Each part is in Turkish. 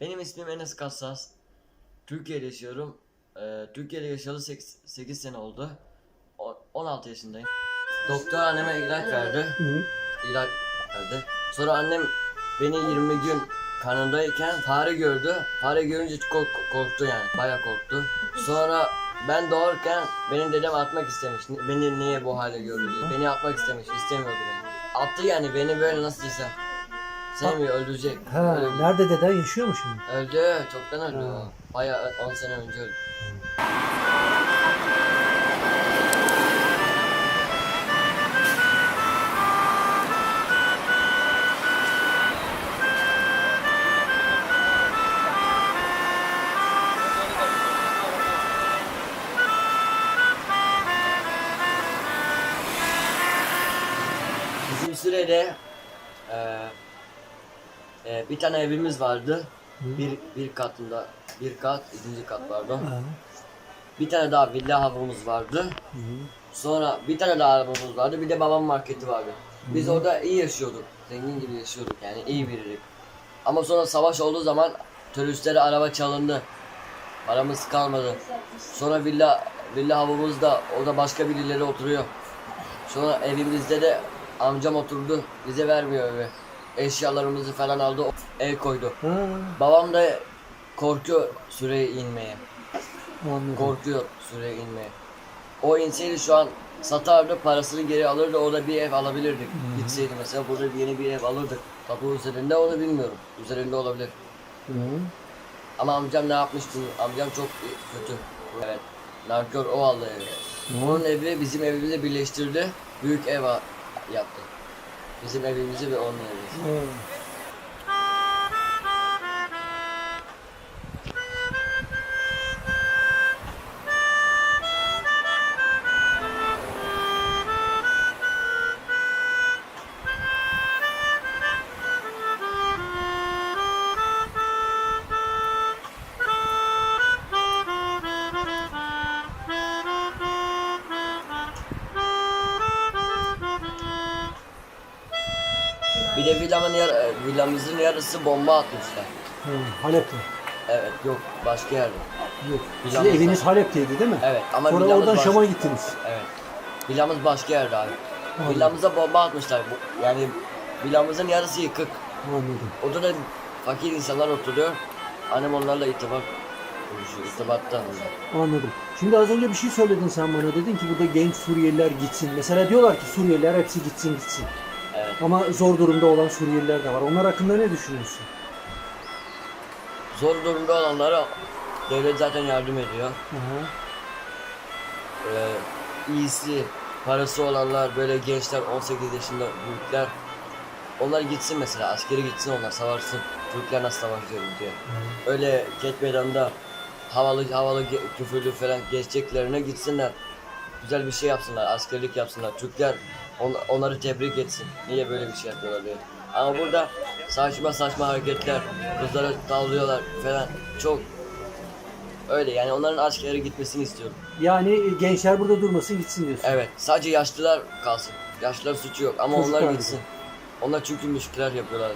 Benim ismim Enes Kassas. Türkiye'de yaşıyorum. Ee, Türkiye'de yaşayalı 8 sene oldu. O- 16 yaşındayım. Doktor anneme ilaç verdi. İlaç verdi. Sonra annem beni 20 gün karnındayken fare gördü. Fare görünce çok kork- korktu yani. Bayağı korktu. Sonra ben doğarken benim dedem atmak istemiş. Beni niye bu hale gördü diye. Beni atmak istemiş. istemiyordu beni. Attı yani beni böyle nasıl desem. Sevmiyor öldürecek. Ha, Öyle- nerede deden yaşıyor mu şimdi? Öldü, çoktan öldü Ha. Bayağı 10 sene önce öldü. Bizim sürede eee eee, bir tane evimiz vardı. Bir, bir katında, bir kat, ikinci kat pardon. Ha. Bir tane daha villa havamız vardı. Hı. Sonra bir tane daha arabamız vardı. Bir de babam marketi vardı. Biz orada iyi yaşıyorduk. Zengin gibi yaşıyorduk yani iyi biriydik. Ama sonra savaş olduğu zaman teröristlere araba çalındı. Paramız kalmadı. Sonra villa villa havamız da orada başka birileri oturuyor. Sonra evimizde de amcam oturdu. Bize vermiyor evi. Eşyalarımızı falan aldı. Ev koydu. Ha, Babam da korkuyor süreye inmeye. anladım. Korkuyor süreye inmeye. O inseydi şu an satardı, parasını geri alırdı, orada bir ev alabilirdik. Gitseydi mesela burada bir yeni bir ev alırdık. Tapu üzerinde onu bilmiyorum. Üzerinde olabilir. Hı. Ama amcam ne yapmıştı? Amcam çok kötü. Evet. Narkör o aldı evi. Onun evi bizim evimizi birleştirdi. Büyük ev yaptı. Bizim evimizi ve onun evimizi. Ha. Bir de villamın yar e, villamızın yarısı bomba atmışlar. Ha, Halep'te. Evet yok başka yerde. Yok. Sizin eviniz. Halep'teydi değil mi? Evet ama Sonra villamız oradan baş- Şam'a gittiniz. Evet. Villamız başka yerde abi. Anladım. Villamıza bomba atmışlar. Bu- Yani villamızın yarısı yıkık. Anladım. Orada da fakir insanlar oturuyor. Annem onlarla irtibat konuşuyor. İrtibatta onlar. Anladım. Şimdi az önce bir şey söyledin sen bana. Dedin ki burada genç Suriyeliler gitsin. Mesela diyorlar ki Suriyeliler hepsi gitsin gitsin. Ama zor durumda olan Suriyeliler de var. Onlar hakkında ne düşünüyorsun? Zor durumda olanlara devlet zaten yardım ediyor. Aha. Ee, iyisi, parası olanlar, böyle gençler 18 yaşında büyükler. Onlar gitsin mesela, askere gitsin onlar, savaşsın. Türkler nasıl savaşıyor diye. Öyle ket meydanda havalı havalı küfürlü falan geçeceklerine gitsinler. Güzel bir şey yapsınlar, askerlik yapsınlar. Türkler on- onları tebrik etsin. Niye böyle bir şey yapıyorlar diye. Ama burada saçma saçma hareketler, kızları tavlıyorlar falan. Çok öyle yani onların askere gitmesini istiyorum. Yani gençler burada durmasın gitsin diyorsun. Evet, sadece yaşlılar kalsın. Yaşlılar suçu yok ama Çocuklar onlar gitsin. Onlar çünkü müşküler yapıyorlar.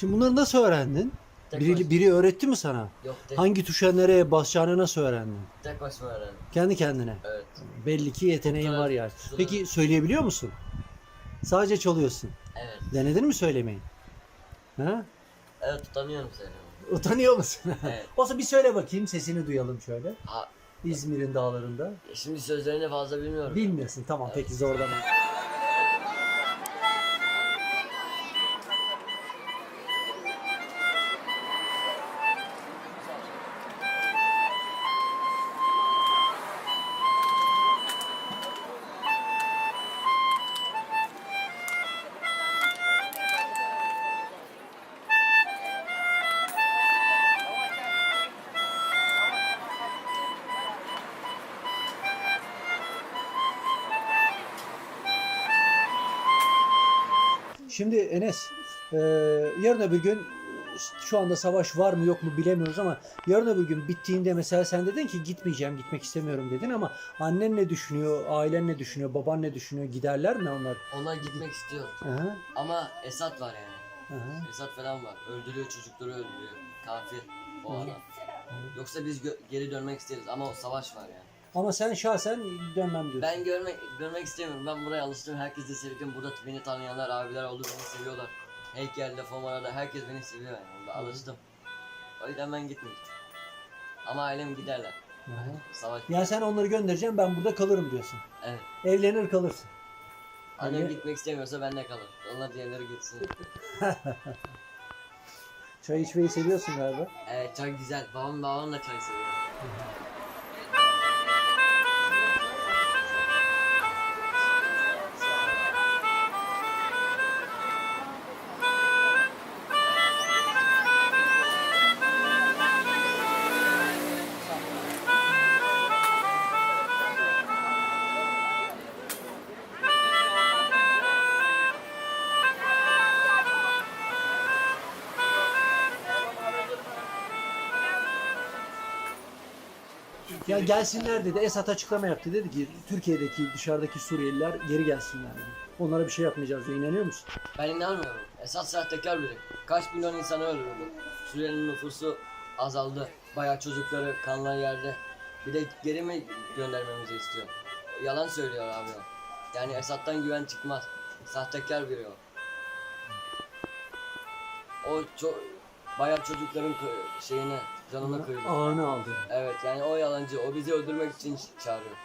Şimdi bunları nasıl öğrendin? Tek Biri, baş- biri öğretti mi sana? Yok, tek, Hangi tuşa nereye basacağını nasıl öğrendin? tek başıma öğrendim. Kendi kendine. Evet. Belli ki yeteneğin var yani. Peki söyleyebiliyor musun? Sadece çalıyorsun. Evet. Denedin mi söylemeyi? Ha? Evet, utanıyorum seni. Utanıyor musun? Evet. Olsa bir söyle bakayım sesini duyalım şöyle. Ha, İzmir'in dağlarında. şimdi sözlerini fazla bilmiyorum. Bilmiyorsun tamam peki zorlama. Şimdi Enes, e, yarın öbür gün şu anda savaş var mı yok mu bilemiyoruz ama yarın öbür gün bittiğinde mesela sen dedin ki gitmeyeceğim, gitmek istemiyorum dedin ama annen ne düşünüyor, ailen ne düşünüyor, baban ne düşünüyor, giderler mi onlar? Onlar gitmek istiyor. Aha, Ama Esat var yani. aha. Esat falan var. Öldürüyor çocukları öldürüyor. Kafir o adam. Yoksa biz geri dönmek isteriz ama o savaş var yani. Ama sen şahsen dönmem diyorsun. Ben görmek görmek istemiyorum. Ben buraya alıştım. Herkes de sevdim. Burada beni tanıyanlar, abiler oldu beni seviyorlar. Heykelde, Fomara'da herkes beni seviyor yani. Burada alıştım. O yüzden ben gitmeyeceğim. Ama ailem giderler. Aha. Savaş. Yani sen onları göndereceğim ben burada kalırım diyorsun. Evet. Evlenir kalırsın. Annem Yani- gitmek istemiyorsa ben de kalır. Onlar diğerleri gitsin. Çay içmeyi seviyorsun galiba. Evet çay güzel. Babam babam da çay seviyor. Ya gelsinler dedi. Esat açıklama yaptı. Dedi ki Türkiye'deki dışarıdaki Suriyeliler geri gelsinler dedi. Onlara bir şey yapmayacağız diyor. İnanıyor musun? Ben inanmıyorum. Esat sahtekar biri. Kaç milyon insanı öldürdü. Suriye'nin nüfusu azaldı. Bayağı çocukları kanlar yerde. Bir de geri mi göndermemizi istiyor? Yalan söylüyor abi o. Yani Esad'dan güven çıkmaz. Sahtekar biri o. O çok bayağı çocukların şeyini canını kıydı. Ağını aldı. Evet yani o yalancı. O bizi öldürmek için çağırıyor.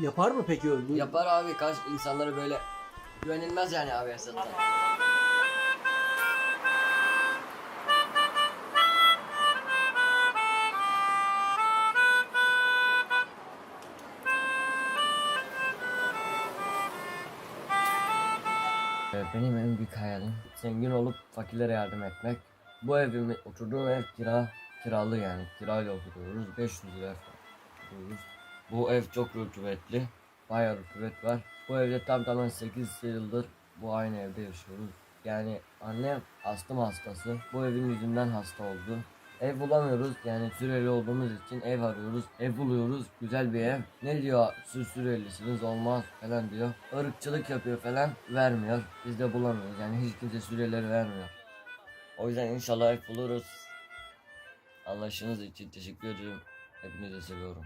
Yapar mı peki öyle? Yapar abi kaç insanları böyle güvenilmez yani abi Esad'dan. Ee, Benim en büyük hayalim zengin olup fakirlere yardım etmek. Bu evim, oturduğum ev kira, kiralı yani. Kirayla oturuyoruz. 500 lira oturuyoruz. Bu ev çok rutubetli. Bayağı rutubet var. Bu evde tam tamam 8 yıldır bu aynı evde yaşıyoruz. Yani annem astım hastası. Bu evin yüzünden hasta oldu. Ev bulamıyoruz yani süreli olduğumuz için ev arıyoruz. Ev buluyoruz güzel bir ev. Ne diyor siz sürelisiniz olmaz falan diyor. Irkçılık yapıyor falan vermiyor. Biz de bulamıyoruz yani hiç kimse süreleri vermiyor. O yüzden inşallah ev buluruz. Anlaşınız için teşekkür ederim. Hepinizi seviyorum.